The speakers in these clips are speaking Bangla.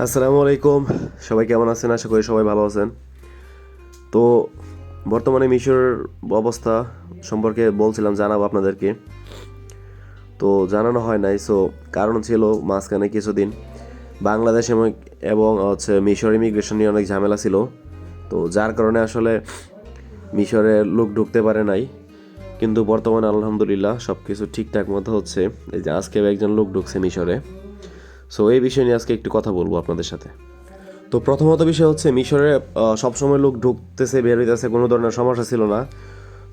আসসালামু আলাইকুম। সবাই কেমন আছেন? আশা করি সবাই ভালো আছেন। তো বর্তমানে মিশরের অবস্থা সম্পর্কে বলছিলাম, জানাব আপনাদেরকে। তো জানানো হয় নাই সো কারণ ছিল মাঝখানে কিছুদিন বাংলাদেশ এবং হচ্ছে মিশর ইমিগ্রেশন নিয়ে অনেক ঝামেলা ছিল। তো যার কারণে আসলে মিশরে লোক ঢুকতে পারে নাই। কিন্তু বর্তমানে আলহামদুলিল্লাহ সব কিছু ঠিকঠাক মতো হচ্ছে। এই যে আজকে একজন লোক ঢুকছে মিশরে। সো এই বিষয় নিয়ে আজকে একটু কথা বলব আপনাদের সাথে। তো প্রথমত বিষয় হচ্ছে, মিশরে সবসময় লোক ঢুকতেছে, বের হইতেছে, কোনো ধরনের সমস্যা ছিল না।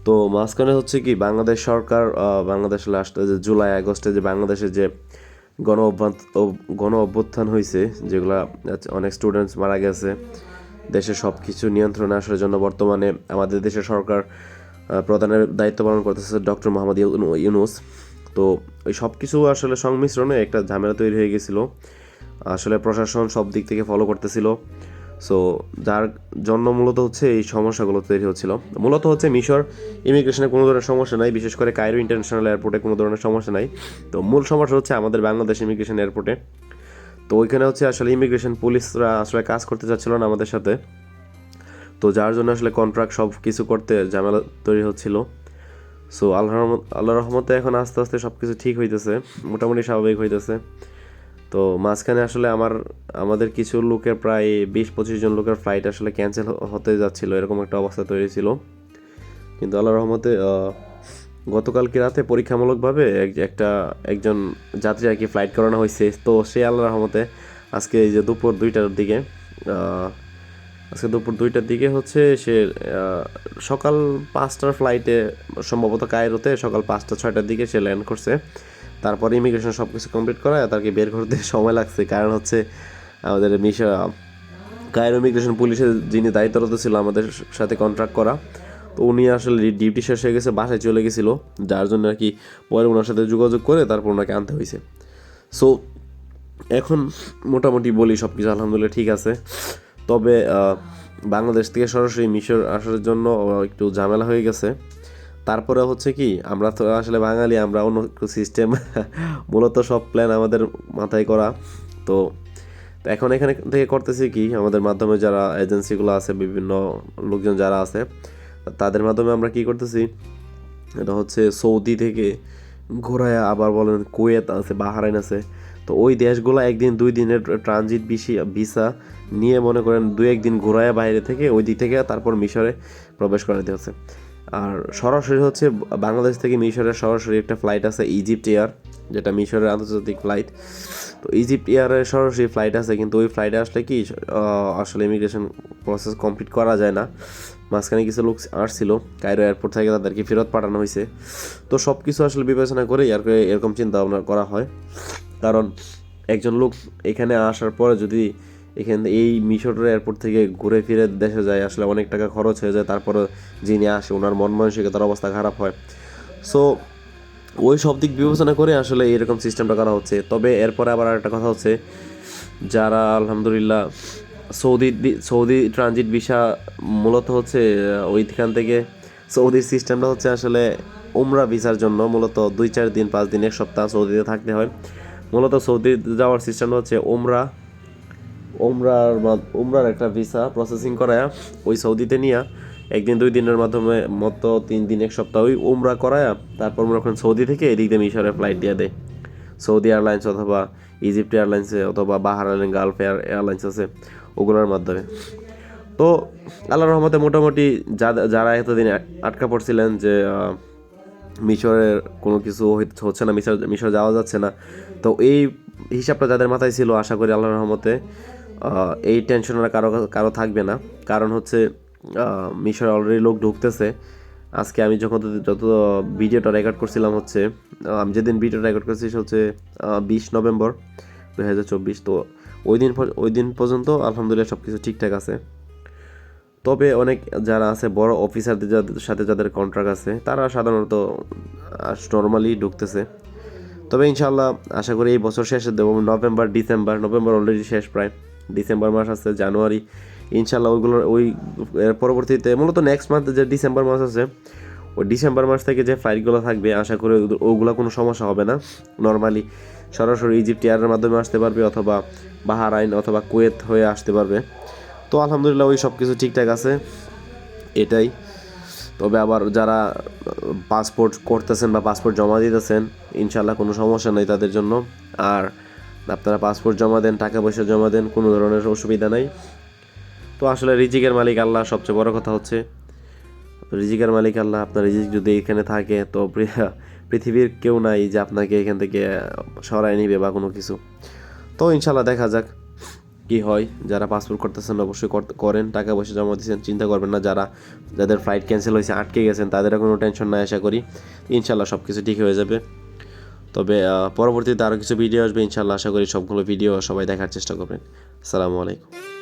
তো মাঝখানে হচ্ছে কি, বাংলাদেশ সরকার বাংলাদেশ লাস্টে যে জুলাই, আগস্টে যে বাংলাদেশে যে গণ গণ অভ্যুত্থান হয়েছে যেগুলা অনেক স্টুডেন্টস মারা গেছে দেশের সব কিছু নিয়ন্ত্রণে আসার জন্য বর্তমানে আমাদের দেশের সরকার প্রধানের দায়িত্ব পালন করতেছে ডক্টর মোহাম্মদ ইউনুস। তো ওই সব কিছু আসলে সংমিশ্রণে একটা ঝামেলা তৈরি হয়ে গেছিল। আসলে প্রশাসন সব দিক থেকে ফলো করতেছিল। সো যার জন্য মূলত হচ্ছে এই সমস্যাগুলো তৈরি হচ্ছিল। মূলত হচ্ছে মিশর ইমিগ্রেশনে কোনো ধরনের সমস্যা নাই, বিশেষ করে কায়রো ইন্টারন্যাশনাল এয়ারপোর্টে কোনো ধরনের সমস্যা নাই। তো মূল সমস্যা হচ্ছে আমাদের বাংলাদেশ ইমিগ্রেশন এয়ারপোর্টে তো ওইখানে হচ্ছে আসলে ইমিগ্রেশন পুলিশরা আসলে কাজ করতে চাচ্ছিল না আমাদের সাথে। তো যার জন্য আসলে কন্ট্রাক্ট সব কিছু করতে ঝামেলা তৈরি হচ্ছিল। সো আল্লাহ আল্লাহ রহমতে এখন আস্তে আস্তে সব কিছু ঠিক হইতেছে, মোটামুটি স্বাভাবিক হইতেছে। তো মাঝখানে আসলে আমার আমাদের কিছু লোকের প্রায় বিশ পঁচিশ জন লোকের ফ্লাইট আসলে ক্যান্সেল হতে যাচ্ছিল, এরকম একটা অবস্থা তৈরি ছিল। কিন্তু আল্লাহ রহমতে গতকালকে রাতে পরীক্ষামূলকভাবে একটা একজন যাত্রী আর কি ফ্লাইট করানো হয়েছে তো সে আল্লাহ রহমতে আজকে এই যে দুপুর দুইটার দিকে আজকে দুপুর দুইটার দিকে হচ্ছে সে সকাল পাঁচটার ফ্লাইটে সম্ভবত কায়রোতে সকাল পাঁচটা, ছয়টার দিকে সে ল্যান্ড করছে। তারপরে ইমিগ্রেশন সব কিছু কমপ্লিট করা তাকে বের করতে সময় লাগছে। কারণ হচ্ছে, আমাদের মিশা, কায়রো ইমিগ্রেশন পুলিশের যিনি দায়িত্বরত ছিল আমাদের সাথে কন্ট্রাক্ট করা, তো উনি আসলে ডিউটি শেষ হয়ে গেছে, বাসায় চলে গেছিল। যার জন্য আর কি পরে ওনার সাথে যোগাযোগ করে তারপর ওনাকে আনতে হয়েছে। সো এখন মোটামুটি বলি সব কিছু আলহামদুলিল্লাহ ঠিক আছে। তবে বাংলাদেশ থেকে সরাসরি মিশর আসার জন্য একটু ঝামেলা হয়ে গেছে। তারপরে হচ্ছে কি, আমরা তো আসলে বাঙালি, আমরা অন্য সিস্টেম মূলত সব প্ল্যান আমাদের মাথায় করা। তো তো এখন এখানে থেকে করতেছি কি, আমাদের মাধ্যমে যারা এজেন্সিগুলো আছে, বিভিন্ন লোকজন যারা আছে, তাদের মাধ্যমে আমরা কি করতেছি, এটা হচ্ছে সৌদি থেকে ঘোরায় আবার বলেন কুয়েত আছে, বাহারাইন আছে। তো ওই দেশগুলো একদিন, দুই দিনের ট্রানজিট ভিসা নিয়ে মনে করেন দু একদিন ঘোরায় বাইরে থেকে ওই দিক থেকে তারপর মিশরে প্রবেশ করাতে হচ্ছে। আর সরাসরি হচ্ছে বাংলাদেশ থেকে মিশরের সরাসরি একটা ফ্লাইট আছে ইজিপ্ট এয়ার যেটা মিশরের আন্তর্জাতিক ফ্লাইট তো ইজিপ্ট এয়ারের সরাসরি ফ্লাইট আছে, কিন্তু ওই ফ্লাইটে আসলে কি আসলে ইমিগ্রেশন প্রসেস কমপ্লিট করা যায় না। মাঝখানে কিছু লোক আসছিল, কায়রো এয়ারপোর্ট থেকে তাদেরকে ফেরত পাঠানো হয়েছে। তো সব কিছু আসলে বিবেচনা করে আর এরকম চিন্তা ভাবনা করা হয়। কারণ একজন লোক এখানে আসার পরে যদি এখানে এই মিশরের এয়ারপোর্ট থেকে ঘুরে ফিরে দেশে যায়, আসলে অনেক টাকা খরচ হয়ে যায় তারপরে যিনি আসে, ওনার মন মানসিকতার অবস্থা খারাপ হয়। সো ওই সব দিক বিবেচনা করে আসলে এরকম সিস্টেমটা করা হচ্ছে। তবে এরপরে আবার একটা কথা হচ্ছে, যারা আলহামদুলিল্লাহ সৌদি সৌদি ট্রানজিট ভিসা মূলত হচ্ছে ওইখান থেকে সৌদির সিস্টেমটা হচ্ছে আসলে উমরা ভিসার জন্য মূলত দুই চার দিন, পাঁচ দিন, এক সপ্তাহ সৌদিতে থাকতে হয়। মূলত সৌদি যাওয়ার সিস্টেমটা হচ্ছে ওমরা ওমরার ওমরার একটা ভিসা প্রসেসিং করায়া ওই সৌদিতে নিয়ে একদিন, দুই দিনের মাধ্যমে মতো তিন দিন, এক সপ্তাহ ওই ওমরা করায়া তারপর মনে করেন সৌদি থেকে এদিক দিয়ে মিশরে ফ্লাইট দিয়ে দেয়। সৌদি এয়ারলাইন্স অথবা ইজিপ্ট এয়ারলাইন্সে অথবা বাহারাইন গালফ এয়ার এয়ারলাইন্স আছে ওগুলোর মাধ্যমে। তো আল্লাহর রহমতে মোটামুটি যারা এতদিন আটকা পড়ছিলেন যে মিশরের কোনো কিছু হচ্ছে না, মিশর মিশর যাওয়া যাচ্ছে না, তো এই হিসাবটা যাদের মাথায় ছিল, আশা করি আল্লাহ রহমতে এই টেনশন আর কারও কারও থাকবে না। কারণ হচ্ছে মিশরে অলরেডি লোক ঢুকতেছে। আজকে আমি যখন যত ভিডিওটা রেকর্ড করছিলাম হচ্ছে আমি যেদিন ভিডিও রেকর্ড করছি সে হচ্ছে বিশ নভেম্বর দু হাজার চব্বিশ। তো ওই দিন ওই দিন পর্যন্ত আলহামদুলিল্লাহ সব কিছু ঠিকঠাক আছে। তবে অনেক যারা আছে, বড় অফিসারদের যাদের সাথে যাদের কন্ট্রাক্ট আছে, তারা সাধারণত নর্মালি ঢুকতেছে। তবে ইনশাল্লাহ আশা করি এই বছর শেষে দেবো, নভেম্বর, ডিসেম্বর, নভেম্বর অলরেডি শেষ প্রায়। ডিসেম্বর মাস আছে, জানুয়ারি ইনশাল্লাহ ওইগুলোর ওই পরবর্তীতে মূলত নেক্সট মান্থ যে ডিসেম্বর মাস আছে, ওই ডিসেম্বর মাস থেকে যে ফ্লাইটগুলো থাকবে, আশা করি ওগুলো কোনো সমস্যা হবে না। নর্মালি সরাসরি ইজিপ্ট এয়ারের মাধ্যমে আসতে পারবে অথবা বাহারাইন অথবা কুয়েত হয়ে আসতে পারবে। তো আলহামদুলিল্লাহ ওই সব কিছু ঠিকঠাক আছে, এটাই। তবে আবার যারা পাসপোর্ট করতেছেন বা পাসপোর্ট জমা দিতেছেন ইনশাল্লাহ কোনো সমস্যা নেই তাদের জন্য। আর আপনারা পাসপোর্ট জমা দেন, টাকা পয়সা জমা দেন, কোনো ধরনের অসুবিধা নাই। তো আসলে রিজিকের মালিক আল্লাহ, সবচেয়ে বড় কথা হচ্ছে রিজিকের মালিক আল্লাহ। আপনার রিজিক যদি এখানে থাকে, তো পৃথিবীর কেউ নাই যে আপনাকে এখান থেকে সরাই নিবে বা কোনো কিছু। তো ইনশাল্লাহ দেখা যাক কি হয়। যারা পাসপোর্ট করতেছেন, অবশ্যই করেন, টাকা পয়সা জমা দিচ্ছেন চিন্তা করবেন না। যারা, যাদের ফ্লাইট ক্যান্সেল হয়েছে, আটকে গেছেন, তাদেরও কোনো টেনশন নাই, আশা করি। ইনশাল্লাহ সব কিছু ঠিক হয়ে যাবে। তবে পরবর্তীতে আরও কিছু ভিডিও আসবে ইনশাল্লাহ আশা করি সবগুলো ভিডিও সবাই দেখার চেষ্টা করবেন। আসসালামু আলাইকুম।